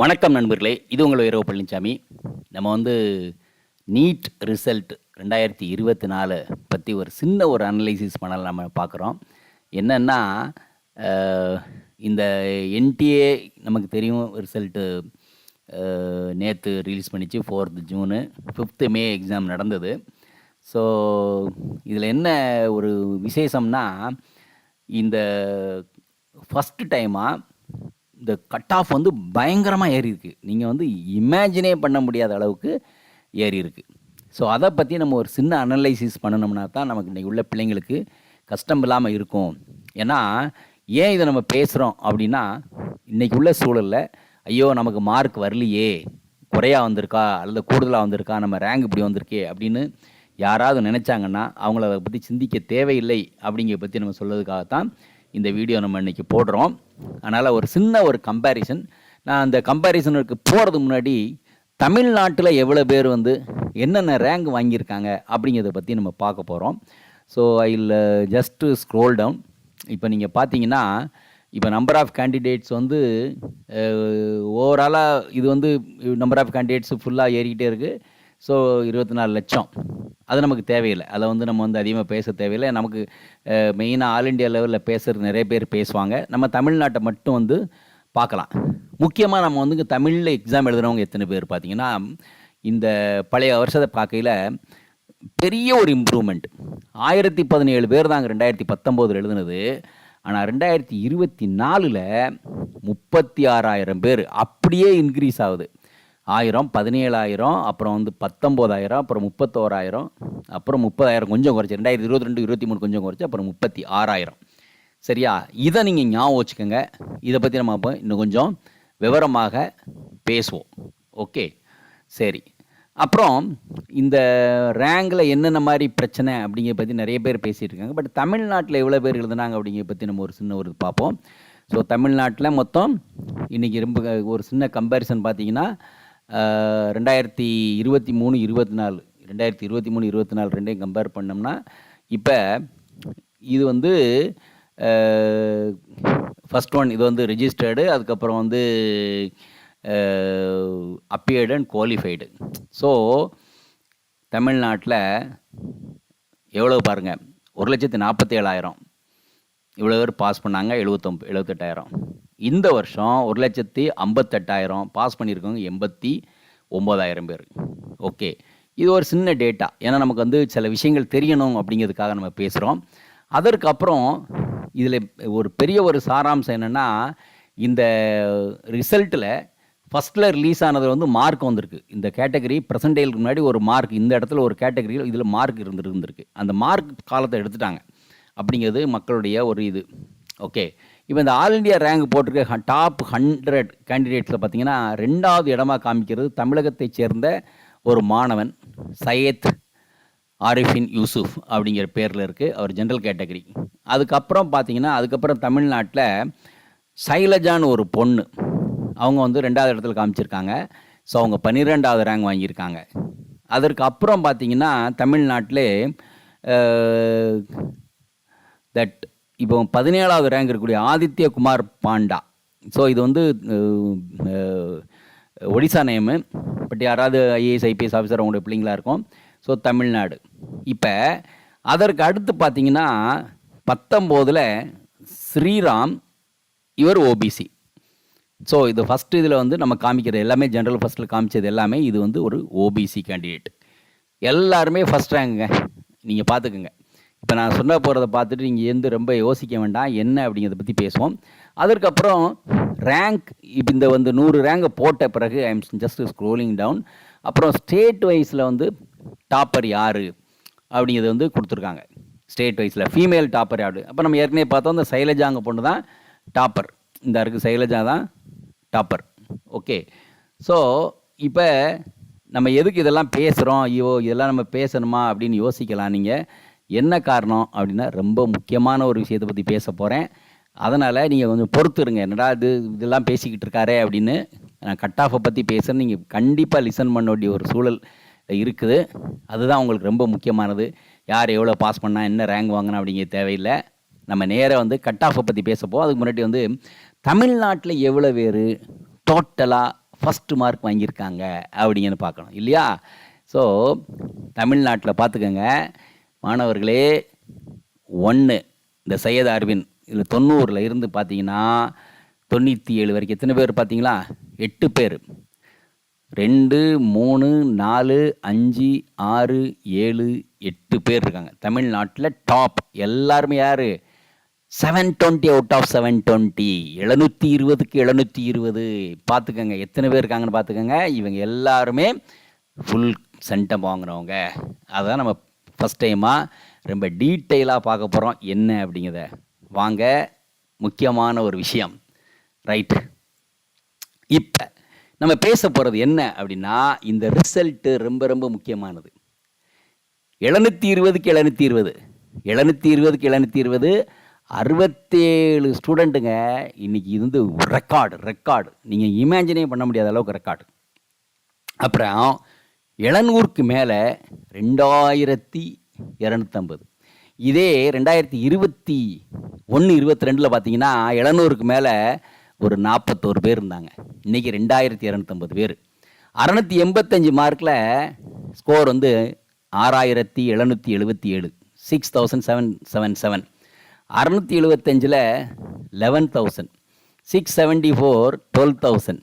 வணக்கம் நண்பர்களே இது உங்கள் இரவு பழனிசாமி நம்ம வந்து நீட் ரிசல்ட் ரெண்டாயிரத்தி இருபத்தி நாலு பற்றி ஒரு சின்ன ஒரு அனலைசிஸ் பண்ணலாம் நம்ம பார்க்குறோம். என்னென்னா இந்த என்டிஏ நமக்கு தெரியும் ரிசல்ட்டு நேற்று ரிலீஸ் பண்ணிச்சு fourth June fifth May exam நடந்தது. ஸோ இதில் என்ன ஒரு விசேஷம்னா இந்த ஃபஸ்ட்டு டைமாக இந்த கட் ஆஃப் வந்து பயங்கரமாக ஏறி இருக்குது நீங்கள் வந்து இமேஜினே பண்ண முடியாத அளவுக்கு ஏறி இருக்குது ஸோ அதை பற்றி நம்ம ஒரு சின்ன அனலைசிஸ் பண்ணணும்னா தான் நமக்கு இன்றைக்கி உள்ள பிள்ளைங்களுக்கு கஷ்டம் இல்லாமல் இருக்கும். ஏன்னா ஏன் இதை நம்ம பேசுகிறோம் அப்படின்னா இன்றைக்கி உள்ள சூழலில் ஐயோ நமக்கு மார்க் வரலையே. குறையா வந்திருக்கா? அல்லது கூடுதலாக வந்திருக்கா? நம்ம ரேங்க் இப்படி வந்திருக்கே அப்படின்னு யாராவது நினச்சாங்கன்னா அவங்கள அதை பற்றி சிந்திக்க தேவையில்லை அப்படிங்கிற பற்றி நம்ம சொல்கிறதுக்காகத்தான் இந்த வீடியோ நம்ம இன்றைக்கி போடுறோம். அதனால் ஒரு சின்ன ஒரு கம்பேரிசன் நான் அந்த கம்பேரிசனுக்கு போகிறது முன்னாடி தமிழ்நாட்டில் எவ்வளோ பேர் வந்து என்னென்ன ரேங்க் வாங்கியிருக்காங்க அப்படிங்கிறத பற்றி நம்ம பார்க்க போகிறோம் so I just scroll uh, down இப்போ நீங்கள் பார்த்தீங்கன்னா இப்போ நம்பர் ஆஃப் கேண்டிடேட்ஸ் வந்து uh, ஓவராலாக இது வந்து நம்பர் ஆஃப் கேண்டிடேட்ஸ் ஃபுல்லாக ஏறிக்கிட்டே இருக்குது ஸோ இருபத்தி நாலு லட்சம். அது நமக்கு தேவையில்லை. அதை வந்து நம்ம வந்து அதிகமாக பேச தேவையில்லை. நமக்கு மெயினாக ஆல் இண்டியா லெவலில் பேசுகிறது நிறைய பேர் பேசுவாங்க. நம்ம தமிழ்நாட்டை மட்டும் வந்து பார்க்கலாம். முக்கியமாக நம்ம வந்து தமிழில் எக்ஸாம் எழுதுகிறவங்க எத்தனை பேர் பார்த்தீங்கன்னா இந்த பழைய வருஷத்தை பார்க்கையில் பெரிய ஒரு இம்ப்ரூவ்மெண்ட் ஆயிரத்தி பதினேழு பேர் தாங்க ரெண்டாயிரத்தி பத்தொம்போதில் எழுதுனது. ஆனால் ரெண்டாயிரத்தி இருபத்தி நாலில் முப்பத்தி ஆறாயிரம் பேர் அப்படியே இன்க்ரீஸ் ஆகுது. ஆயிரம் பதினேழாயிரம் அப்புறம் வந்து பத்தொம்போதாயிரம் அப்புறம் முப்பத்தோராயிரம் அப்புறம் முப்பதாயிரம் கொஞ்சம் குறைச்சி ரெண்டாயிரத்தி இருபத்தி ரெண்டு இருபத்தி மூணு கொஞ்சம் குறைச்சி அப்புறம் முப்பத்தி ஆறாயிரம் சரியா? இதை நீங்கள் ஞாபகம் வச்சுக்கோங்க. இதை பற்றி நம்ம அப்போ இன்னும் கொஞ்சம் விவரமாக பேசுவோம். ஓகே? சரி. அப்புறம் இந்த ரேங்கில் என்னென்ன மாதிரி பிரச்சனை அப்படிங்கிற பற்றி நிறைய பேர் பேசிகிட்டு இருக்காங்க. பட் தமிழ்நாட்டில் எவ்வளோ பேர் எழுதுனாங்க அப்படிங்கிற பற்றி நம்ம ஒரு சின்ன ஒரு பார்ப்போம். ஸோ தமிழ்நாட்டில் மொத்தம் இன்றைக்கி ரொம்ப ஒரு சின்ன கம்பேரிசன் பார்த்தீங்கன்னா ரெண்டாயிரத்தி இருபத்தி மூணு இருபத்தி நாலு. ரெண்டாயிரத்தி இருபத்தி மூணு இருபத்தி நாலு ரெண்டையும் கம்பேர் பண்ணோம்னா இப்போ இது வந்து ஃபஸ்ட் ஒன் இது வந்து ரிஜிஸ்டர்டு அதுக்கப்புறம் வந்து அப்பியர்டு அண்ட் குவாலிஃபைடு ஸோ தமிழ்நாட்டில் எவ்வளோ பாருங்கள் ஒரு லட்சத்தி நாற்பத்தி ஏழாயிரம் இவ்வளோ பேர் பாஸ் பண்ணாங்க எழுபத்தொம்பது எழுபத்தெட்டாயிரம் இந்த வருஷம் ஒரு லட்சத்தி ஐம்பத்தெட்டாயிரம் பாஸ் பண்ணியிருக்கவங்க எண்பத்தி ஒம்பதாயிரம் பேர். ஓகே. இது ஒரு சின்ன டேட்டா. ஏன்னா நமக்கு வந்து சில விஷயங்கள் தெரியணும் அப்படிங்கிறதுக்காக நம்ம பேசுகிறோம் அதற்கப்புறம் இதில் ஒரு பெரிய ஒரு சாராம்சம் என்னென்னா இந்த ரிசல்ட்டில் ஃபஸ்ட்டில் ரிலீஸ் ஆனது வந்து மார்க் வந்திருக்கு. இந்த கேட்டகரி ப்ரெசன்டேலுக்கு முன்னாடி ஒரு மார்க் இந்த இடத்துல ஒரு கேட்டகரியில் இதில் மார்க் இருந்துருந்துருக்கு. அந்த மார்க் காலத்தை எடுத்துட்டாங்க. அப்படிங்கிறது மக்களுடைய ஒரு இது. ஓகே. இப்போ இந்த ஆல் இண்டியா ரேங்க் போட்டிருக்க டாப் ஹண்ட்ரட் கேண்டிடேட்ஸில் பார்த்தீங்கன்னா ரெண்டாவது இடமா காமிக்கிறது தமிழகத்தைச் சேர்ந்த ஒரு மாணவன் சையத் ஆரிஃபின் யூசுஃப் அப்படிங்கிற பேரில் இருக்குது அவர் ஜென்ரல் கேட்டகரி அதுக்கப்புறம் பார்த்தீங்கன்னா அதுக்கப்புறம் தமிழ்நாட்டில் சைலஜான்னு ஒரு பொண்ணு அவங்க வந்து ரெண்டாவது இடத்துல காமிச்சிருக்காங்க. ஸோ அவங்க பன்னிரெண்டாவது ரேங்க் வாங்கியிருக்காங்க. அதற்கு அப்புறம் பார்த்தீங்கன்னா தமிழ்நாட்டிலே தட் இப்போ பதினேழாவது ரேங்க் இருக்கக்கூடிய ஆதித்ய குமார் பாண்டா. ஸோ இது வந்து ஒடிசா நேமு பட் யாராவது ஐஏஎஸ் ஐபிஎஸ் ஆஃபீஸர் அவங்களுடைய பிள்ளைங்களா இருக்கும். ஸோ தமிழ்நாடு. இப்போ அதற்கு அடுத்து பார்த்தீங்கன்னா பத்தொம்போதில் ஸ்ரீராம் இவர் ஓபிசி ஸோ இது ஃபஸ்ட்டு இதில் வந்து நம்ம காமிக்கிறது எல்லாமே ஜென்ரல் ஃபஸ்ட்டில் காமிச்சது எல்லாமே இது வந்து ஒரு ஓபிசி கேண்டிடேட் எல்லாருமே ஃபஸ்ட் ரேங்குங்க நீங்கள் பார்த்துக்குங்க இப்போ நான் சொன்ன போகிறத பார்த்துட்டு நீங்கள் எந்த ரொம்ப யோசிக்க வேண்டாம். என்ன அப்படிங்கிறத பற்றி பேசுவோம். அதற்கப்புறம் ரேங்க் இப்போ இந்த வந்து நூறு ரேங்கை போட்ட பிறகு I am just scrolling down அப்புறம் ஸ்டேட் வைஸில் வந்து டாப்பர் யார்? அப்படிங்கிறது வந்து கொடுத்துருக்காங்க. ஸ்டேட் வைஸில் ஃபீமேல் டாப்பர் யாரு? அப்போ நம்ம ஏற்கனவே பார்த்தோம் இந்த சைலஜாங்க பொண்ணு தான் டாப்பர் இந்த இருக்குது சைலஜா தான் டாப்பர் ஓகே ஸோ இப்போ நம்ம எதுக்கு இதெல்லாம் பேசுகிறோம் ஐயோ இதெல்லாம் நம்ம பேசணுமா அப்படின்னு யோசிக்கலாம் நீங்கள் என்ன காரணம் அப்படின்னா ரொம்ப முக்கியமான ஒரு விஷயத்தை பற்றி பேச போகிறேன் அதனால் நீங்கள் கொஞ்சம் பொறுத்துருங்க. என்னடா இது இதெல்லாம் பேசிக்கிட்டு இருக்காரே அப்படின்னு நான் கட் ஆஃபை பற்றி பேசுகிறேன் நீங்கள் கண்டிப்பாக லிசன் பண்ண வேண்டிய ஒரு சூழல் இருக்குது. அதுதான் உங்களுக்கு ரொம்ப முக்கியமானது. யார் எவ்வளோ பாஸ் பண்ணால் என்ன ரேங்க் வாங்கினா அப்படிங்கிற தேவையில்லை. நம்ம நேராக வந்து கட் ஆஃபை பற்றி பேசப்போ அதுக்கு முன்னாடி வந்து தமிழ்நாட்டில் எவ்வளோ பேர் டோட்டலாக ஃபஸ்ட்டு மார்க் வாங்கியிருக்காங்க அப்படிங்கன்னு பார்க்கணும். இல்லையா? ஸோ தமிழ்நாட்டில் பார்த்துக்கோங்க. மாணவர்களே ஒன்று இந்த சையத் அரவிந்த் இதில் தொண்ணூறில் இருந்து பார்த்தீங்கன்னா தொண்ணூற்றி ஏழு வரைக்கும் எத்தனை பேர் பார்த்தீங்களா? எட்டு பேர். ரெண்டு மூணு நாலு அஞ்சு ஆறு ஏழு எட்டு பேர் இருக்காங்க. தமிழ்நாட்டில் டாப். எல்லாருமே யார்? Seven twenty out of seven twenty எழுநூற்றி இருபதுக்கு எழுநூற்றி இருபது. பார்த்துக்கோங்க எத்தனை பேர் இருக்காங்கன்னு பார்த்துக்கோங்க. இவங்க எல்லாருமே ஃபுல் சென்டம் வாங்குகிறவங்க அதான் நம்ம ஃபஸ்ட் டைமாக ரொம்ப டீட்டெயிலாக பார்க்க போகிறோம் என்ன அப்படிங்கிறத. வாங்க முக்கியமான ஒரு விஷயம். ரைட் இப்போ நம்ம பேச போகிறது என்ன அப்படின்னா இந்த ரிசல்ட்டு ரொம்ப ரொம்ப முக்கியமானது. எழுநூற்றி இருபதுக்கு எழுநூற்றி இருபது. எழுநூற்றி இருபதுக்கு எழுநூற்றி இருபது. அறுபத்தேழு ஸ்டூடெண்ட்டுங்க இன்னைக்கு இது வந்து ரெக்கார்டு ரெக்கார்டு நீங்கள் இமேஜினே பண்ண முடியாத அளவுக்கு ரெக்கார்டு அப்புறம் எழுநூறுக்கு மேலே ரெண்டாயிரத்தி இரநூத்தம்பது. இதே ரெண்டாயிரத்தி இருபத்தி ஒன்று இருபத்தி ரெண்டில் பார்த்தீங்கன்னா எழுநூறுக்கு மேலே ஒரு நாற்பத்தோரு பேர் இருந்தாங்க. இன்றைக்கி ரெண்டாயிரத்தி இரநூத்தம்பது பேர். அறநூற்றி எண்பத்தஞ்சு மார்க்கில் ஸ்கோர் வந்து ஆறாயிரத்தி எழுநூற்றி எழுபத்தி ஏழு six thousand seven seven seven அறநூற்றி எழுபத்தஞ்சில் eleven thousand six seventy four twelve thousand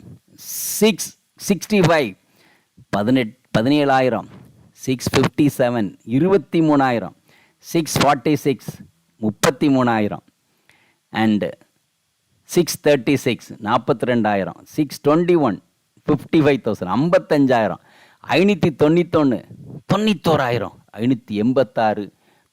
six sixty five பதினெட் பதினேழாயிரம். சிக்ஸ் ஃபிஃப்டி செவன் இருபத்தி மூணாயிரம். சிக்ஸ் ஃபார்ட்டி சிக்ஸ் முப்பத்தி மூணாயிரம். அண்டு சிக்ஸ் தேர்ட்டி சிக்ஸ் நாற்பத்தி ரெண்டாயிரம். Six twenty one fifty five thousand ஐம்பத்தஞ்சாயிரம். ஐநூற்றி தொண்ணூத்தொன்று தொண்ணூத்தோராயிரம். ஐநூற்றி எண்பத்தாறு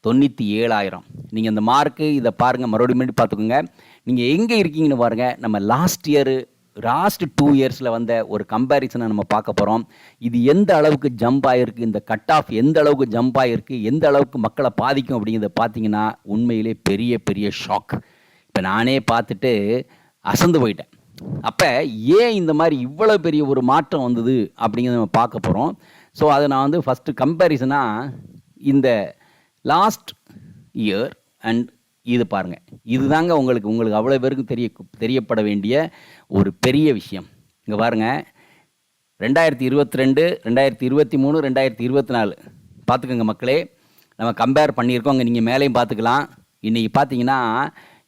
தொண்ணூற்றி ஏழாயிரம். நீங்கள் அந்த மார்க்கு இதை பாருங்கள் மறுபடியும் மறுபடியும் பார்த்துக்கோங்க. நீங்கள் எங்கே இருக்கீங்கன்னு பாருங்கள் நம்ம லாஸ்ட் இயரு லாஸ்ட் டூ இயர்ஸில் வந்த ஒரு கம்பேரிசனை நம்ம பார்க்க போகிறோம் இது எந்த அளவுக்கு ஜம்ப் ஆகிருக்கு இந்த கட் ஆஃப் எந்த அளவுக்கு ஜம்ப் ஆகிருக்கு எந்த அளவுக்கு மக்களை பாதிக்கும் அப்படிங்கிறத பார்த்தீங்கன்னா உண்மையிலே பெரிய பெரிய ஷாக் இப்போ நானே பார்த்துட்டு அசந்து போயிட்டேன். அப்போ ஏன் இந்த மாதிரி இவ்வளோ பெரிய ஒரு மாற்றம் வந்தது அப்படிங்கிறத நம்ம பார்க்க போகிறோம் ஸோ அதை நான் வந்து ஃபஸ்ட்டு கம்பேரிசனாக இந்த லாஸ்ட் இயர் அண்ட் இது பாருங்கள் இதுதாங்க உங்களுக்கு உங்களுக்கு அவ்வளோ பேருக்கும் தெரிய தெரியப்பட வேண்டிய ஒரு பெரிய விஷயம். இங்கே பாருங்கள் ரெண்டாயிரத்தி இருபத்தி ரெண்டு ரெண்டாயிரத்தி இருபத்தி மூணு ரெண்டாயிரத்தி இருபத்தி நாலு. பார்த்துக்கோங்க மக்களே. நம்ம கம்பேர் பண்ணியிருக்கோம். அங்கே நீங்கள் மேலேயும் பார்த்துக்கலாம். இன்றைக்கி பார்த்தீங்கன்னா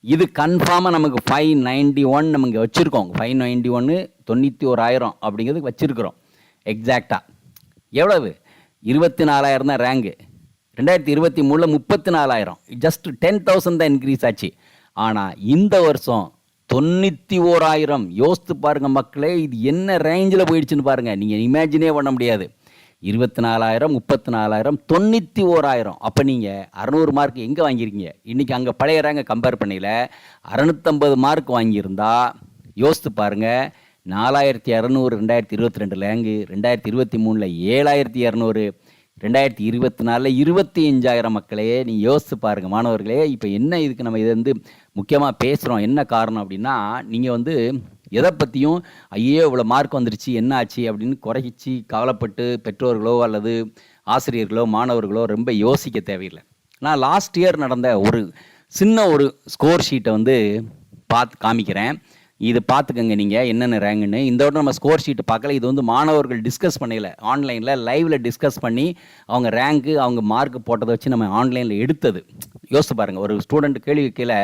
இது கன்ஃபார்மாக நமக்கு ஃபைவ் நைன்டி ஒன் நம்ம இங்கே வச்சுருக்கோம். ஃபைவ் நைன்டி ஒன்று தொண்ணூற்றி ஓராயிரம் அப்படிங்கிறது வச்சுருக்குறோம். எக்ஸாக்டாக எவ்வளவு? இருபத்தி நாலாயிரம் தான் ரேங்கு ரெண்டாயிரத்தி இருபத்தி மூணில் முப்பத்தி நாலாயிரம். ஜஸ்ட் டென் தௌசண்ட் தான் இன்க்ரீஸ் ஆச்சு. ஆனால் இந்த வருஷம் தொண்ணூற்றி ஓராயிரம். யோசித்து பாருங்கள் மக்களே இது என்ன ரேஞ்சில் போயிடுச்சுன்னு பாருங்கள் நீங்கள் இமேஜினே பண்ண முடியாது. இருபத்தி நாலாயிரம் முப்பத்தி நாலாயிரம் தொண்ணூற்றி ஓராயிரம். அப்போ நீங்கள் அறநூறு மார்க் எங்கே வாங்கியிருக்கீங்க? இன்றைக்கி அங்கே பழைய ரேங்கை கம்பேர் பண்ணையில் அறநூற்றம்பது மார்க் வாங்கியிருந்தா யோசித்து பாருங்கள் நாலாயிரத்தி இரநூறு ரெண்டாயிரத்தி இருபத்தி ரெண்டு லேங்கு ரெண்டாயிரத்தி இருபத்தி மூணில் ஏழாயிரத்தி இரநூறு ரெண்டாயிரத்தி இருபத்தி நாலில் இருபத்தி அஞ்சாயிரம் மக்களே நீ யோசித்து பாருங்கள் மாணவர்களே இப்போ என்ன இதுக்கு நம்ம இதை வந்து முக்கியமாக பேசுகிறோம் என்ன காரணம் அப்படின்னா நீங்கள் வந்து எதை பற்றியும் ஐயோ இவ்வளோ மார்க் வந்துருச்சு என்ன ஆச்சு அப்படின்னு குறைச்சி கவலைப்பட்டு பெற்றோர்களோ அல்லது ஆசிரியர்களோ மாணவர்களோ ரொம்ப யோசிக்க தேவையில்லை. நான் லாஸ்ட் இயர் நடந்த ஒரு சின்ன ஒரு ஸ்கோர் ஷீட்டை வந்து பார்த்து காமிக்கிறேன். இது பார்த்துக்கங்க நீங்கள் என்னென்ன ரேங்குன்னு இந்த விட நம்ம ஸ்கோர் ஷீட் பார்க்கல. இது வந்து மாணவர்கள் டிஸ்கஸ் பண்ணல ஆன்லைனில் லைவில் டிஸ்கஸ் பண்ணி அவங்க ரேங்க்கு அவங்க மார்க் போட்டதை வச்சு நம்ம ஆன்லைனில் எடுத்தது. யோசிச்சு பாருங்கள் ஒரு ஸ்டூடெண்ட் கேள்வி கீழே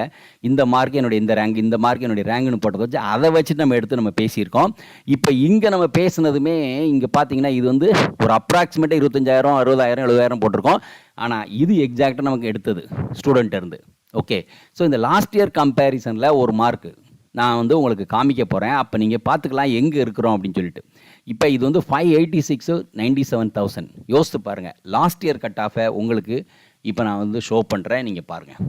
இந்த மார்க் என்னுடைய இந்த ரேங்க் இந்த மார்க் என்னுடைய ரேங்க்னு போட்டதை வச்சு அதை வச்சுட்டு நம்ம எடுத்து நம்ம பேசியிருக்கோம். இப்போ இங்கே நம்ம பேசுனதுமே இங்கே பார்த்தீங்கன்னா இது வந்து ஒரு அப்ராக்சிமேட்டாக இருபத்தஞ்சாயிரம் அறுபதாயிரம் எழுபதாயிரம் போட்டிருக்கோம். ஆனால் இது எக்ஸாக்டாக நமக்கு எடுத்தது ஸ்டூடெண்ட்டேருந்து ஓகே ஸோ இந்த லாஸ்ட் இயர் கம்பேரிசனில் ஒரு மார்க்கு நான் வந்து உங்களுக்கு காமிக்க போகிறேன் அப்போ நீங்கள் பார்த்துக்கலாம் எங்கே இருக்கிறோம் அப்படின்னு சொல்லிட்டு. இப்போ இது வந்து five eighty six ninety seven thousand யோசித்து பாருங்கள் லாஸ்ட் இயர் கட் ஆஃபை உங்களுக்கு இப்போ நான் வந்து ஷோ பண்ணுறேன் நீங்கள் பாருங்கள்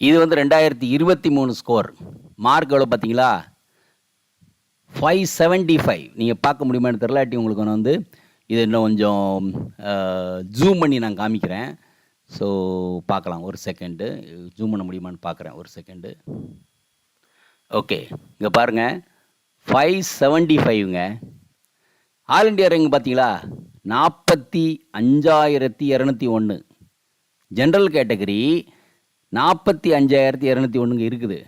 இது வந்து ரெண்டாயிரத்தி இருபத்தி மூணு ஸ்கோர் மார்க் எவ்வளோ பார்த்தீங்களா? ஃபைவ் செவன்ட்டி ஃபைவ் நீங்கள் பார்க்க முடியுமான்னு தெரிலாட்டி உங்களுக்கு நான் வந்து இது இன்னும் கொஞ்சம் ஜூம் பண்ணி நான் காமிக்கிறேன். ஸோ பார்க்கலாம். ஒரு செகண்டு ஜூம் பண்ண முடியுமான்னு பார்க்குறேன். ஒரு செகண்டு ஓகே இங்கே பாருங்கள் ஃபைவ் செவன்ட்டி ஃபைவ்ங்க ஆல் இண்டியா ரேங்க் பார்த்தீங்களா? நாற்பத்தி அஞ்சாயிரத்தி இரநூத்தி ஒன்று ஜென்ரல் கேட்டகரி நாற்பத்தி அஞ்சாயிரத்தி இரநூத்தி ஒன்றுங்க இருக்குது.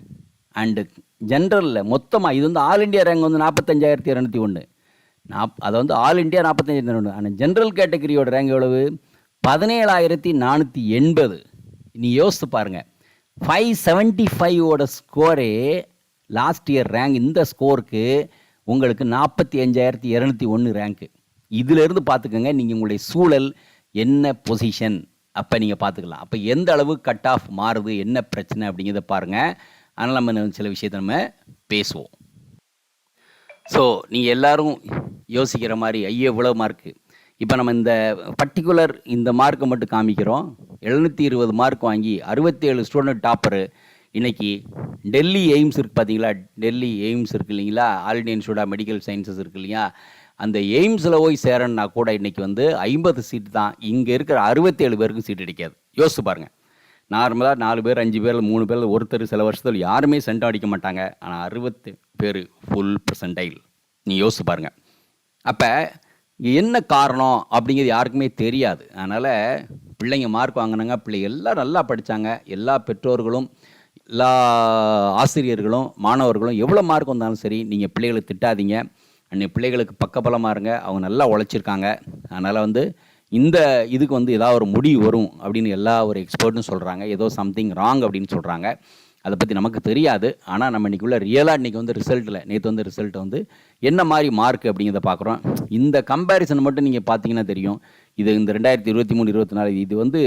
அண்டு ஜென்ரலில் மொத்தமாக இது வந்து ஆல் இண்டியா ரேங்க் வந்து நாற்பத்தஞ்சாயிரத்தி இரநூத்தி ஒன்று நாப் அதை வந்து ஆல் இண்டியா நாற்பத்தஞ்சாயிரத்தி ஒன்று ஆனால் ஜென்ரல் கேட்டகரியோட ரேங்க் எவ்வளவு? பதினேழாயிரத்தி நானூற்றி எண்பது. நீ யோசித்து பாருங்கள் ஃபைவ் செவன்ட்டி ஃபைவோட ஸ்கோரே லாஸ்ட் இயர் ரேங்க் இந்த ஸ்கோருக்கு உங்களுக்கு நாற்பத்தி அஞ்சாயிரத்தி இரநூத்தி ஒன்று ரேங்க்கு இதிலிருந்து பார்த்துக்கோங்க நீங்கள் உங்களுடைய சூழல் என்ன பொசிஷன் அப்போ நீங்கள் பார்த்துக்கலாம். அப்போ எந்த அளவு கட் ஆஃப் மாறுது என்ன பிரச்சனை அப்படிங்கிறத பாருங்கள் அதனால் நம்ம சில விஷயத்தை நம்ம பேசுவோம். ஸோ நீங்கள் எல்லாரும் யோசிக்கிற மாதிரி ஐயோ இவ்வளோ மார்க்கு இப்போ நம்ம இந்த பர்டிகுலர் இந்த மார்க்கை மட்டும் காமிக்கிறோம். எழுநூற்றி இருபது மார்க் வாங்கி அறுபத்தேழு ஸ்டூடெண்ட் டாப்பரு இன்றைக்கி டெல்லி எய்ம்ஸ் இருக்குது பார்த்தீங்களா டெல்லி எய்ம்ஸ் இருக்கு இல்லைங்களா? All Indian institute of medical sciences இருக்கு இல்லையா? அந்த எய்ம்ஸில் போய் சேரணுன்னா கூட இன்றைக்கி வந்து ஐம்பது சீட்டு தான். இங்கே இருக்கிற அறுபத்தேழு பேருக்கும் சீட் அடிக்காது. யோசிச்சு பாருங்கள் நார்மலாக நாலு பேர் அஞ்சு பேர் மூணு பேர் ஒருத்தர் சில வருஷத்தில் யாருமே சென்ட் அடிக்க மாட்டாங்க. ஆனால் அறுபத்து பேர் ஃபுல் பர்சன்டைல் நீ யோசிச்சு பாருங்க. அப்போ என்ன காரணம் அப்படிங்கிறது யாருக்குமே தெரியாது. அதனால் பிள்ளைங்க மார்க் வாங்கினாங்க பிள்ளைங்க எல்லாம் நல்லா படித்தாங்க எல்லா பெற்றோர்களும் எல்லா ஆசிரியர்களும் மாணவர்களும் எவ்வளோ மார்க் வந்தாலும் சரி நீங்கள் பிள்ளைகளை திட்டாதீங்க. அன்னைக்கு பிள்ளைகளுக்கு பக்கபலமாக இருங்க. அவங்க நல்லா உழைச்சிருக்காங்க. அதனால் வந்து இந்த இதுக்கு வந்து ஏதாவது ஒரு முடிவு வரும் அப்படின்னு எல்லா ஒரு எக்ஸ்பர்ட்டும் சொல்கிறாங்க ஏதோ சம்திங் ராங் அப்படின்னு சொல்கிறாங்க அதை பற்றி நமக்கு தெரியாது. ஆனால் நம்ம இன்றைக்குள்ள ரியலாக இன்றைக்கி வந்து ரிசல்ட்டில் நேற்று வந்து ரிசல்ட் வந்து என்ன மாதிரி மார்க் அப்படிங்கிறத பார்க்குறோம் இந்த கம்பேரிசன் மட்டும் நீங்கள் பார்த்தீங்கன்னா தெரியும். இது இந்த ரெண்டாயிரத்தி இருபத்தி மூணு இருபத்தி நாலு இது வந்து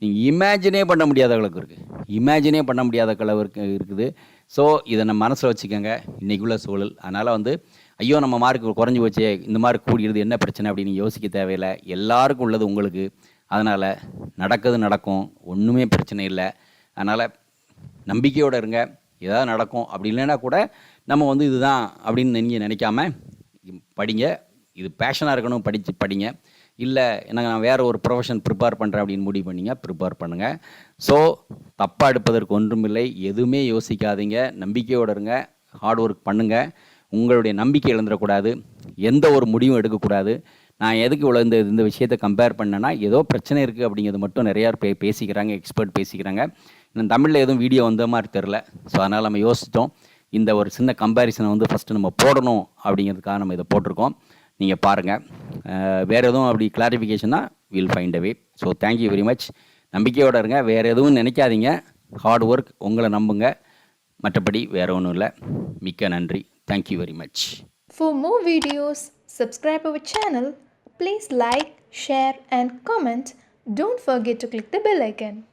நீங்கள் இமேஜினே பண்ண முடியாத அளவுக்கு இருக்குது இமேஜினே பண்ண முடியாத அளவுக்கு இருக்குது. ஸோ இதை நம்ம மனசில் வச்சுக்கோங்க. இன்றைக்குள்ள சூழல். அதனால் வந்து ஐயோ நம்ம மார்க் குறைஞ்சி போச்சு இந்த மார்க் கூடியது என்ன பிரச்சனை அப்படின்னு யோசிக்க தேவையில்லை. எல்லாருக்கும் உள்ளது உங்களுக்கு. அதனால் நடக்கிறது நடக்கும். ஒன்றுமே பிரச்சனை இல்லை. அதனால் நம்பிக்கையோடு இருங்க. ஏதாவது நடக்கும். அப்படி இல்லைன்னா கூட நம்ம வந்து இதுதான் அப்படின்னு நீங்கள் நினைக்காம படிங்க. இது பேஷனாக இருக்கணும் படித்து படிங்க. இல்லை எனக்கு நான் வேறு ஒரு ப்ரொஃபஷன் ப்ரிப்பேர் பண்ணுறேன் அப்படின்னு முடிவு பண்ணிங்க ப்ரிப்பேர் பண்ணுங்கள் ஸோ தப்பாக எடுப்பதற்கு ஒன்றுமில்லை. எதுவுமே யோசிக்காதீங்க. நம்பிக்கையோடு இருங்க. ஹார்ட் ஒர்க் பண்ணுங்கள் உங்களுடைய நம்பிக்கை இழந்துடக்கூடாது. எந்த ஒரு முடிவும் எடுக்கக்கூடாது. நான் எதுக்கு இவ்வளோ இந்த இந்த விஷயத்தை கம்பேர் பண்ணேன்னா ஏதோ பிரச்சனை இருக்குது அப்படிங்கிறது மட்டும் நிறையா பே பேசிக்கிறாங்க எக்ஸ்பர்ட் பேசிக்கிறாங்க. இன்னும் தமிழில் எதுவும் வீடியோ வந்த மாதிரி தெரில ஸோ அதனால் நம்ம யோசித்தோம் இந்த ஒரு சின்ன கம்பேரிசனை வந்து ஃபஸ்ட்டு நம்ம போடணும் அப்படிங்கிறதுக்காக நம்ம இதை போட்டிருக்கோம். நீங்கள் பாருங்கள் வேறு எதுவும் அப்படி கிளாரிஃபிகேஷனாக will find away so thank you very much நம்பிக்கையோடு இருங்க. வேறு எதுவும் நினைக்காதீங்க. ஹார்ட் ஒர்க் உங்களை நம்புங்க. மற்றபடி வேறு ஒன்றும் இல்லை. மிக்க நன்றி. Thank you very much for more videos subscribe our channel Please like, share and comment. Don't forget to click the bell icon.